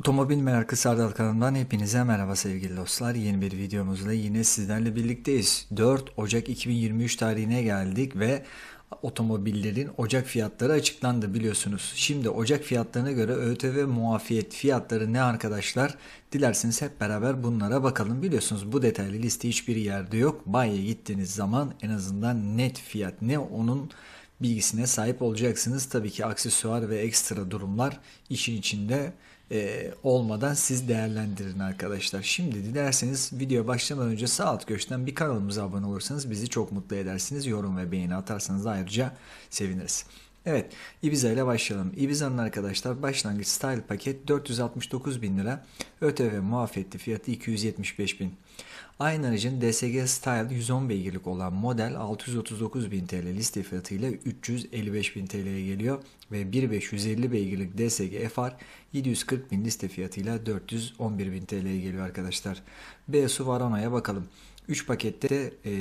Otomobil Merakı Sardal kanalından hepinize merhaba sevgili dostlar. Yeni bir videomuzla yine sizlerle birlikteyiz. 4 Ocak 2023 tarihine geldik ve otomobillerin Ocak fiyatları açıklandı biliyorsunuz. Şimdi Ocak fiyatlarına göre ÖTV muafiyet fiyatları ne arkadaşlar? Dilerseniz hep beraber bunlara bakalım. Biliyorsunuz bu detaylı liste hiçbir yerde yok. Bayiye gittiğiniz zaman en azından net fiyat ne onun bilgisine sahip olacaksınız. Tabii ki aksesuar ve ekstra durumlar işin içinde e, olmadan siz değerlendirin arkadaşlar. Şimdi dilerseniz video başlamadan önce sağ alt köşeden bir kanalımıza abone olursanız bizi çok mutlu edersiniz. Yorum ve beğeni atarsanız ayrıca seviniriz. Evet Ibiza ile başlayalım. Ibiza'nın arkadaşlar başlangıç style paket 469 bin lira. ÖTV muafiyetli fiyatı 275 bin. Aynı aracın DSG Style 110 beygirlik olan model 639 bin TL liste fiyatıyla 355 bin TL'ye geliyor ve 1550 beygirlik DSG FR 740 bin liste fiyatıyla 411 bin TL'ye geliyor arkadaşlar. BSU Varana'ya bakalım. 3 pakette e,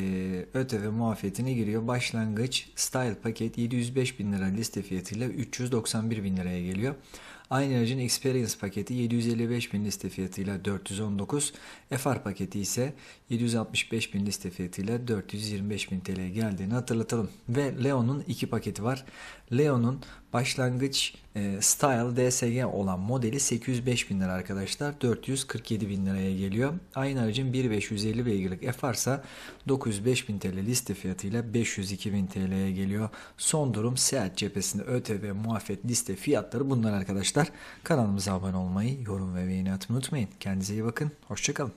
ÖTV muafiyetine giriyor. Başlangıç Style paket 705 bin lira liste fiyatıyla 391 bin liraya geliyor. Aynı aracın Experience paketi 755 bin liste fiyatıyla 419, FR paketi ise 765 bin liste fiyatıyla 425 bin TL geldiğini hatırlatalım. Ve Leon'un iki paketi var. Leon'un başlangıç e, Style DSG olan modeli 805 bin lira arkadaşlar. 447 bin liraya geliyor. Aynı aracın 1550 beygirlik FR ise 905 bin TL liste fiyatıyla 502 bin TL'ye geliyor. Son durum Seat cephesinde ÖTV muafiyet liste fiyatları bunlar arkadaşlar. Kanalımıza abone olmayı, yorum ve beğeni atmayı unutmayın. Kendinize iyi bakın. Hoşçakalın.